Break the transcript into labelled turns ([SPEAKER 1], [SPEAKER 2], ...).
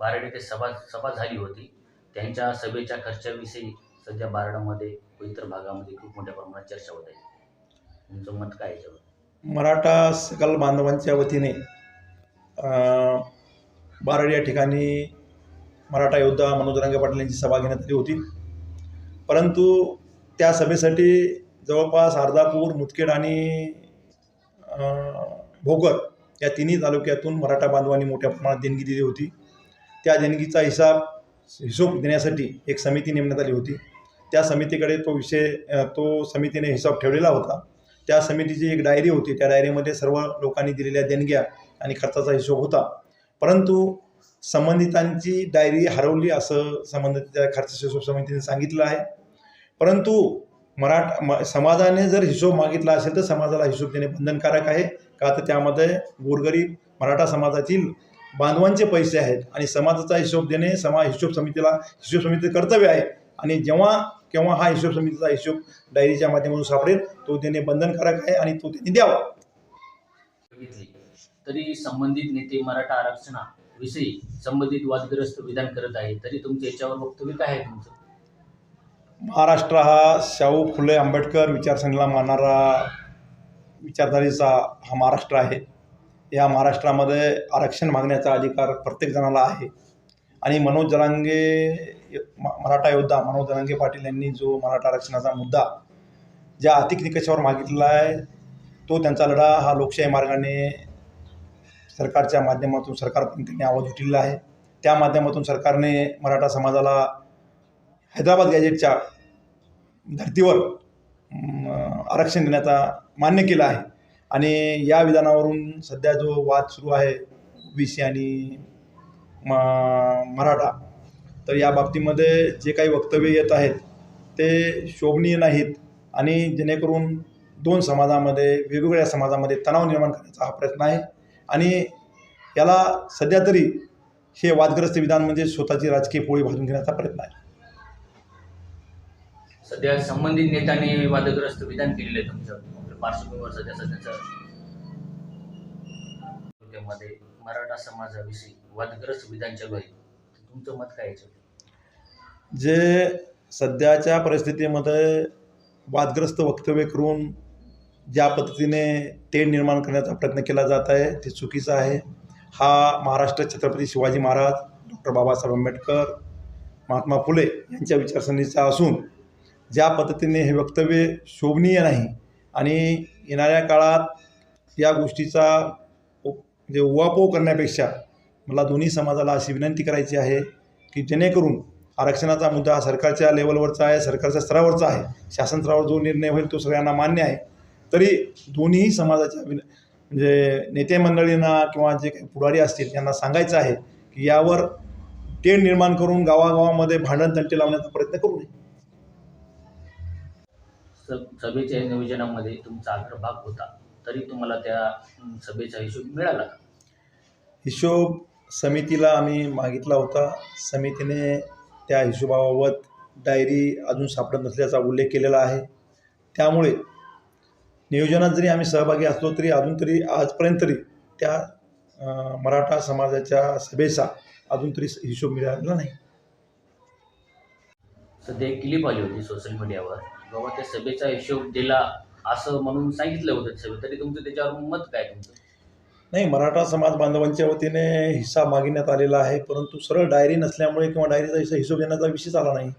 [SPEAKER 1] बारड येथे सभा सभा झाली होती. त्यांच्या सभेच्या खर्चाविषयी सध्या बारडामध्ये व इतर भागामध्ये खूप मोठ्या प्रमाणात चर्चा होत आहे. तुमचं मत काय आहे याच्यावर?
[SPEAKER 2] मराठा सकल बांधवांच्या वतीने बारड या ठिकाणी मराठा योद्धा मनोजरंग पाटील यांची सभा घेण्यात आली होती. परंतु त्या सभेसाठी जवळपास अर्धापूर मुदखेड आणि भोकर या तिन्ही तालुक्यातून मराठा बांधवांनी मोठ्या प्रमाणात देणगी दिली होती. त्या देणगीचा हिसाब हिशोब देण्यासाठी एक समिती नेमण्यात आली होती. त्या समितीकडे तो विषय तो समितीने हिसाब ठेवलेला होता. त्या समितीची एक डायरी होती. त्या डायरीमध्ये सर्व लोकांनी दिलेल्या देणग्या आणि खर्चाचा हिशोब होता. परंतु संबंधितांची डायरी हरवली असं संबंधित त्या खर्च हिशोब समितीने सांगितलं आहे. परंतु मराठा म समाजाने जर हिशोब मागितला असेल तर समाजाला हिशोब देणे बंधनकारक आहे. का तर त्यामध्ये गोरगरीब मराठा समाजातील बांधवांचे पैसे आहेत आणि समाजाचा हिशोब देणे समा हिशोब समितीला हिशोब समितीचं कर्तव्य आहे. आणि जेव्हा केव्हा हा हिशोब समितीचा हिशोब डायरीच्या माध्यमातून सापडेल तो देणे बंधनकारक आहे आणि तो त्यांनी द्यावा.
[SPEAKER 1] तरी संबंधित नेते मराठा आरक्षणाविषयी संबंधित वादग्रस्त विधान करत आहे तरी तुमच्या याच्यावर वक्तव्य काय आहे तुमचं?
[SPEAKER 2] महाराष्ट्र हा शाहू फुले आंबेडकर विचारसरणीला मानणारा विचारधारेचा हा महाराष्ट्र आहे. या महाराष्ट्रामध्ये आरक्षण मागण्याचा अधिकार प्रत्येक जणाला आहे. आणि मनोज जरांगे म- मराठा योद्धा मनोज जरांगे पाटील यांनी जो मराठा आरक्षणाचा मुद्दा ज्या आर्थिक निकषावर मागितला आहे तो त्यांचा लढा हा लोकशाही मार्गाने सरकारच्या माध्यमातून सरकारपर्यंत त्यांनी आवाज उठलेला आहे. त्या माध्यमातून सरकारने मराठा समाजाला हैदराबाद गॅजेटच्या धर्तीवर आरक्षण देण्याचा मान्य केलं आहे. आणि या विधानावरून सध्या जो वाद सुरू आहे ओबीसी आणि म मराठा तर या बाबतीमध्ये जे काही वक्तव्य येत आहेत ते शोभनीय नाहीत. आणि जेणेकरून दोन समाजामध्ये वेगवेगळ्या समाजामध्ये तणाव निर्माण करण्याचा हा प्रयत्न आहे. आणि याला सध्या तरी हे वादग्रस्त विधान म्हणजे स्वतःची राजकीय पोळी भाजून घेण्याचा प्रयत्न आहे.
[SPEAKER 1] सध्या संबंधित नेत्यांनी वादग्रस्त विधान केलेलं आहे तुमचं पार्श्वभूमीवर सध्या सध्याचं मध्ये मराठा समाजाविषयी वादग्रस्त विधान चालू आहे तुमचं मत काय आहे
[SPEAKER 2] जे सध्याच्या परिस्थितीमध्ये वादग्रस्त वक्तव्य करून ज्या पद्धतीने तेढ निर्माण करण्याचा प्रयत्न केला जात आहे ते चुकीचं आहे. हा महाराष्ट्र छत्रपती शिवाजी महाराज डॉक्टर बाबासाहेब आंबेडकर महात्मा फुले यांच्या विचारसरणीचा असून ज्या पद्धतीने हे वक्तव्य शोभनीय नाही आणि येणाऱ्या काळात या गोष्टीचा म्हणजे उवापोव करण्यापेक्षा मला दोन्ही समाजाला अशी विनंती करायची आहे की जेणेकरून आरक्षणाचा मुद्दा हा सरकारच्या लेवलवरचा आहे सरकारच्या स्तरावरचा आहे शासन स्तरावर जो निर्णय होईल तो सगळ्यांना मान्य आहे. तरी दोन्हीही समाजाच्या विन म्हणजे नेते मंडळींना किंवा जे काही पुढारी असतील त्यांना सांगायचं आहे की यावर तेढ निर्माण करून गावागावामध्ये भांडण तंटे लावण्याचा प्रयत्न करू नये.
[SPEAKER 1] सभेच्या नियोजनामध्ये तुमचा अग्रभाग होता. तरी तुम्हाला त्या सभेचा हिशोब मिळाला का?
[SPEAKER 2] हिशोब समितीला आम्ही मागितला होता. समितीने त्या हिशोबाबाबत डायरी अजून सापडत नसल्याचा उल्लेख केलेला आहे. त्यामुळे नियोजनात जरी आम्ही सहभागी असलो तरी अजून तरी आजपर्यंत तरी त्या मराठा समाजाच्या सभेचा अजून तरी हिशोब मिळालेला नाही.
[SPEAKER 1] सध्या एक क्लिप आली होती सोशल मीडियावर बाबा त्या सभेचा हिशोब दिला असं म्हणून सांगितलं होतं सभेत तरी तुमचं त्याच्यावर मत काय तुमचं?
[SPEAKER 2] नाही मराठा समाज बांधवांच्या वतीने हिस्सा मागण्यात आलेला आहे परंतु सरळ डायरी नसल्यामुळे किंवा डायरीचा हिस्सा हिशोब देण्याचा विषयच आला नाही.